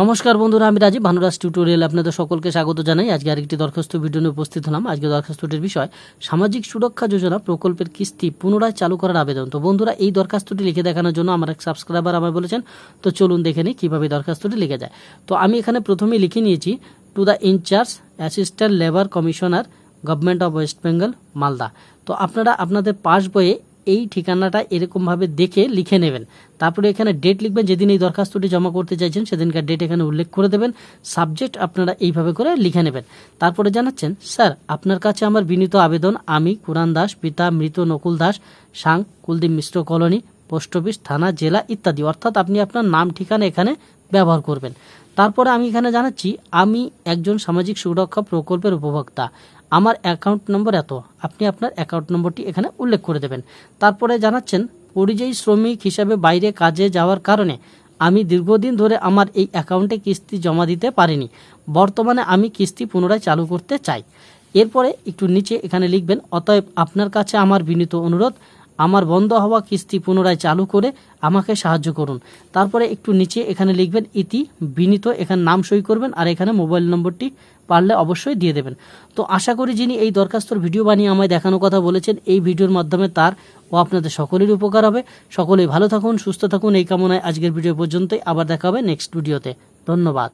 নমস্কার বন্ধুরা, আমি রাজীব ভানুরাজ টিউটোরিয়াল আপনাদের সকলকে স্বাগত জানাই। আজকে আরেকটি দরখাস্ত ভিডিও নিয়ে উপস্থিত হলাম। আজকে দরখাস্তটির বিষয়, সামাজিক সুরক্ষা যোজনা প্রকল্পের কিস্তি পুনরায় চালু করার আবেদন। তো বন্ধুরা, এই দরখাস্তটি লিখে দেখানোর জন্য আমার এক সাবস্ক্রাইবার আমায় বলেছেন, তো চলুন দেখে নিই কীভাবে দরখাস্তটি লিখে যায়। তো আমি এখানে প্রথমেই লিখে নিয়েছি to the incharge assistant labour commissioner government of West Bengal Malda তো আপনারা আপনাদের পাস বইয়ে এই ঠিকানাটা এরকমভাবে দেখে লিখে নেবেন। তারপরে এখানে ডেট লিখবেন, যেদিন এই দরখাস্তটি জমা করতে চাইছেন, সেদিনকার ডেট এখানে উল্লেখ করে দেবেন। সাবজেক্ট আপনারা এইভাবে করে লিখে নেবেন। তারপরে জানাচ্ছেন, স্যার, আপনার কাছে আমার বিনীত আবেদন। আমি কুরান দাস, পিতা মৃত নকুল দাস, সাং, Kuldip Mishra colony, post office, থানা, জেলা ইত্যাদি। অর্থাৎ আপনি আপনার নাম, ঠিকানা এখানে ব্যবহার করবেন। তারপরে আমি এখানে জানাচ্ছি, আমি একজন সামাজিক সুরক্ষা প্রকল্পের উপভোক্তা। আমার অ্যাকাউন্ট নম্বর এত, আপনি আপনার অ্যাকাউন্ট নম্বরটি এখানে উল্লেখ করে দেবেন। তারপরে জানাচ্ছেন, পরিযায়ী শ্রমিক হিসাবে বাইরে কাজে যাওয়ার কারণে আমি দীর্ঘদিন ধরে আমার এই অ্যাকাউন্টে কিস্তি জমা দিতে পারিনি। বর্তমানে আমি কিস্তি পুনরায় চালু করতে চাই। এরপরে একটু নিচে এখানে লিখবেন, অতএব আপনার কাছে আমার বিনীত অনুরোধ আমার বন্ধ হওয়া কিস্তি পুনরায় চালু করে আমাকে সাহায্য করুন। তারপরে একটু নিচে এখানে লিখবেন, ইতি বিনীত। এখানে নাম সই করবেন আর এখানে মোবাইল নম্বরটি পারলে অবশ্যই দিয়ে দেবেন। তো আশা করি যিনি এই দরখাস্তর ভিডিও বানিয়ে আমায় দেখানোর কথা বলেছেন, এই ভিডিওর মাধ্যমে তার ও আপনাদের সকলেরই উপকার হবে। সকলেই ভালো থাকুন, সুস্থ থাকুন। এই কামনায় আজকের ভিডিও পর্যন্তই। আবার দেখা হবে নেক্সট ভিডিওতে। ধন্যবাদ।